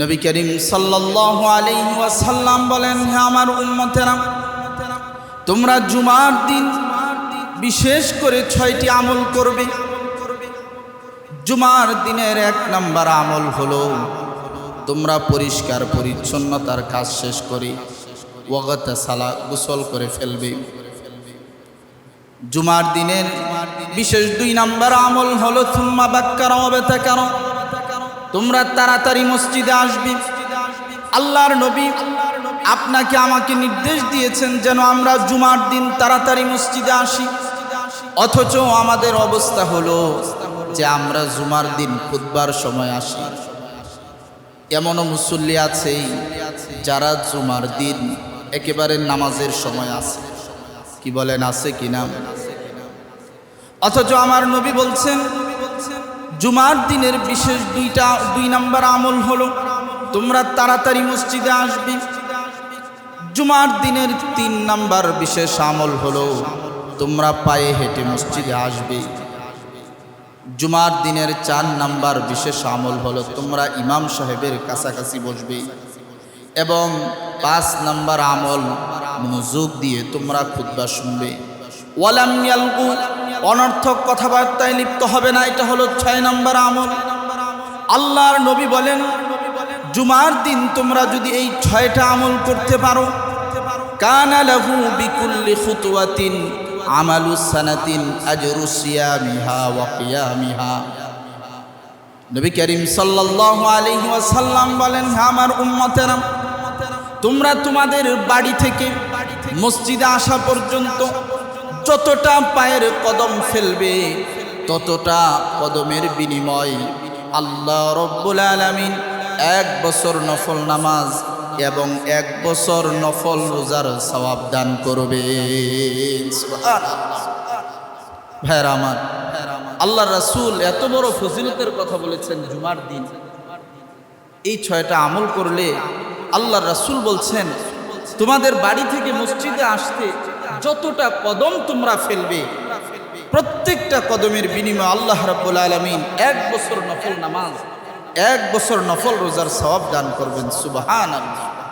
নবী করিম সাল্লাল্লাহু আলাইহি ওয়াসাল্লাম বলেন, হে আমার উম্মতেরা, তোমরা জুমার দিন বিশেষ করে ছয়টি আমল করবে। জুমার দিনের এক নাম্বার আমল হলো, তোমরা পরিষ্কার পরিচ্ছন্নতার কাজ শেষ করে ওয়াগতে সালা গোসল করে ফেলবে। জুমার দিনের বিশেষ দুই নাম্বার আমল হলো থুম্মা বাক্কার অবেতা কেন তোমরা তাড়াতাড়ি মসজিদে আসবে। আল্লাহর নবী আপনাকে আমাকে নির্দেশ দিয়েছেন যেন আমরা জুমার দিন তাড়াতাড়ি মসজিদে আসি। অথচ আমাদের অবস্থা হলো যে আমরা জুমার দিন খুদবার সময় আসি। এমনও মুসল্লি আছে যারা জুমার দিন একেবারে নামাজের সময় আছে কি বলেন, আছে কি না অথচ আমার নবী বলছেন জুমার দিনের বিশেষ দুইটা, দুই নাম্বার আমল হলো, তোমরা তাড়াতাড়ি মসজিদে আসবে। জুমার দিনের তিন নাম্বার বিশেষ আমল হলো, তোমরা পায়ে হেঁটে মসজিদে আসবে। জুমার দিনের চার নাম্বার বিশেষ আমল হলো, তোমরা ইমাম সাহেবের কাছাকাছি বসবে। এবং পাঁচ নাম্বার আমল মনোযোগ দিয়ে তোমরা খুদ্া শুনবে। ওয়ালাম অনর্থক কথাবার্তায় লিপ্ত হবে না, এটা হলো ছয় নম্বর আমল। আল্লাহর নবী বলেন, জুমার দিন তোমরা যদি এই ছয়টা আমল করতে পারো বলেন আমার উম্মতেরা, তোমরা তোমাদের বাড়ি থেকে মসজিদে আসা পর্যন্ত যতটা পায়ের কদম ফেলবে, ততটা কদমের বিনিময় আল্লাহ রব্বুল আলামিন এক বছর নফল নামাজ এবং এক বছর নফল রোজার সওয়াব দান করবে। ভাইরা আমার আল্লাহ রাসূল এত বড় ফজিলতের কথা বলেছেন জুমার দিন। এই ছয়টা আমল করলে আল্লাহ রাসূল বলছেন, তোমাদের বাড়ি থেকে মসজিদে আসতে যতটা কদম তোমরা ফেলবে, প্রত্যেকটা কদমের বিনিময় আল্লাহ রাব্বুল আলমিন এক বছর নফল নামাজ, এক বছর নফল রোজার সবাব দান করবেন, সুবহানাল্লাহ।